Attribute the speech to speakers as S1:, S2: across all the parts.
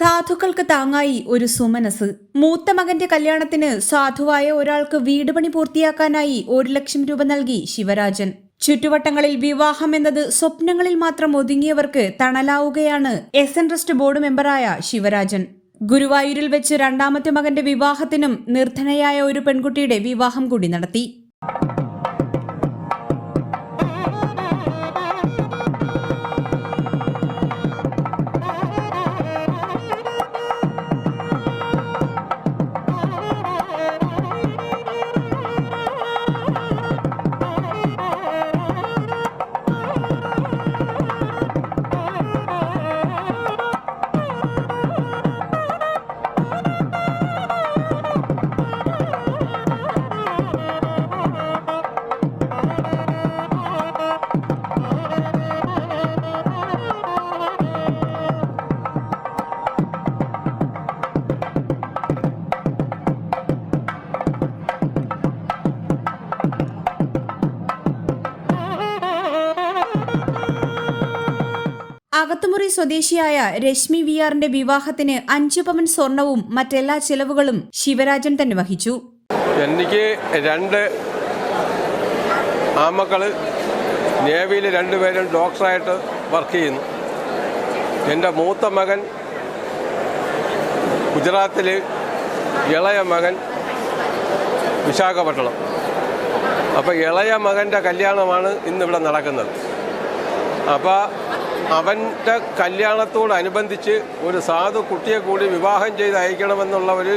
S1: സാധുക്കൾക്ക് താങ്ങായി ഒരു സുമനസ് മൂത്ത മകന്റെ കല്യാണത്തിന് സാധുവായ ഒരാൾക്ക് വീട് പണി പൂർത്തിയാക്കാനായി ഒരു ലക്ഷം രൂപ നൽകി ശിവരാജൻ ചുറ്റുവട്ടങ്ങളിൽ വിവാഹം എന്നത് സ്വപ്നങ്ങളിൽ മാത്രം ഒതുങ്ങിയവർക്ക് തണലാവുകയാണ് എസ് എൻ ട്രസ്റ്റ് ബോർഡ് മെമ്പറായ ശിവരാജൻ ഗുരുവായൂരിൽ വെച്ച് രണ്ടാമത്തെ മകന്റെ വിവാഹത്തിനും നിർധനയായ ഒരു പെൺകുട്ടിയുടെ വിവാഹം കൂടി നടത്തി ചാത്തുമുറി സ്വദേശിയായ രശ്മി വി ആറിന്റെ വിവാഹത്തിന് അഞ്ചു പവൻ സ്വർണവും മറ്റെല്ലാ ചെലവുകളും ശിവരാജൻ തന്നെ വഹിച്ചു
S2: എനിക്ക് രണ്ട് ആമക്കള് നേവിയിൽ രണ്ടുപേരും ഡോക്ടറായിട്ട് വർക്ക് ചെയ്യുന്നു എൻ്റെ മൂത്ത മകൻ ഗുജറാത്തിൽ ഇളയ മകൻ വിശാഖപട്ടണം അപ്പോൾ ഇളയ മകൻ്റെ കല്യാണമാണ് ഇന്നിവിടെ നടക്കുന്നത് അപ്പോൾ അവൻ്റെ കല്യാണത്തോടനുബന്ധിച്ച് ഒരു സാധു കുട്ടിയെ കൂടി വിവാഹം ചെയ്ത് അയക്കണമെന്നുള്ള ഒരു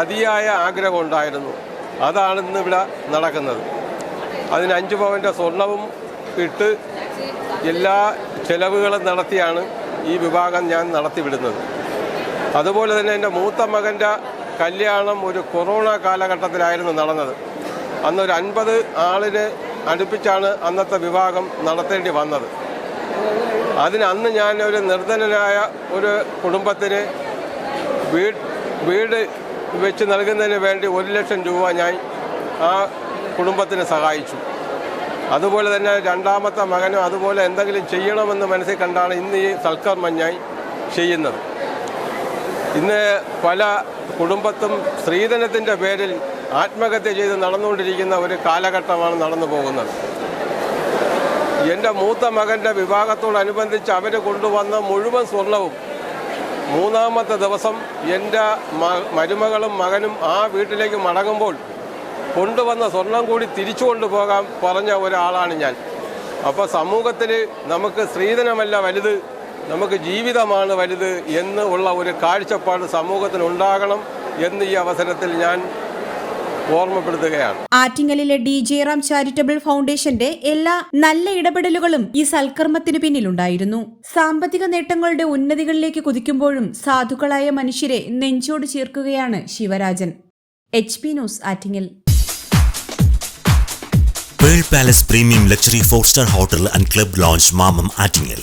S2: അതിയായ ആഗ്രഹം ഉണ്ടായിരുന്നു അതാണ് ഇന്ന് ഇവിടെ നടക്കുന്നത് അതിന് അഞ്ച് പവൻ്റെ സ്വർണവും ഇട്ട് എല്ലാ ചെലവുകളും നടത്തിയാണ് ഈ വിവാഹം ഞാൻ നടത്തിവിടുന്നത് അതുപോലെ തന്നെ എൻ്റെ മൂത്ത മകൻ്റെ കല്യാണം ഒരു കൊറോണ കാലഘട്ടത്തിലായിരുന്നു നടന്നത് അന്നൊരു അൻപത് ആളിനെ അടുപ്പിച്ചാണ് അന്നത്തെ വിവാഹം നടത്തേണ്ടി വന്നത് അതിന് അന്ന് ഞാൻ ഒരു നിർധനനായ ഒരു കുടുംബത്തിന് വീട് വീട് വെച്ച് നൽകുന്നതിന് വേണ്ടി ഒരു ലക്ഷം രൂപ ഞാൻ ആ കുടുംബത്തിന് സഹായിച്ചു അതുപോലെ തന്നെ രണ്ടാമത്തെ മകനും അതുപോലെ എന്തെങ്കിലും ചെയ്യണമെന്ന് മനസ്സിൽ കണ്ടാണ് ഇന്ന് ഈ സൽക്കർമ്മം ഞാൻ ചെയ്യുന്നത് ഇന്ന് പല കുടുംബത്തും സ്ത്രീധനത്തിൻ്റെ പേരിൽ ആത്മഹത്യ ചെയ്ത് നടന്നുകൊണ്ടിരിക്കുന്ന ഒരു കാലഘട്ടമാണ് നടന്നു പോകുന്നത് എൻ്റെ മൂത്ത മകൻ്റെ വിവാഹത്തോടനുബന്ധിച്ച് അവർ കൊണ്ടുവന്ന മുഴുവൻ സ്വർണവും മൂന്നാമത്തെ ദിവസം എൻ്റെ മരുമകളും മകനും ആ വീട്ടിലേക്ക് മടങ്ങുമ്പോൾ കൊണ്ടുവന്ന സ്വർണം കൂടി തിരിച്ചു കൊണ്ടുപോകാൻ പറഞ്ഞ ഒരാളാണ് ഞാൻ അപ്പോൾ സമൂഹത്തിൽ നമുക്ക് സ്ത്രീധനമല്ല വലുത് നമുക്ക് ജീവിതമാണ് വലുത് എന്നുള്ള ഒരു കാഴ്ചപ്പാട് സമൂഹത്തിനുണ്ടാകണം എന്ന് ഈ അവസരത്തിൽ ഞാൻ ഓർമ്മപ്പെടുത്തുകയാണ്
S1: ആറ്റിങ്ങലിലെ ഡി റാം ചാരിറ്റബിൾ ഫൗണ്ടേഷന്റെ എല്ലാ നല്ല ഇടപെടലുകളും ഈ സൽക്കർമ്മത്തിന് പിന്നിലുണ്ടായിരുന്നു സാമ്പത്തിക നേട്ടങ്ങളുടെ ഉന്നതികളിലേക്ക് കുതിക്കുമ്പോഴും സാധുക്കളായ മനുഷ്യരെ നെഞ്ചോട് ചേർക്കുകയാണ് Sivarajan H P news Attingal
S3: world palace premium luxury four star hotel and club lounge Mamam Attingal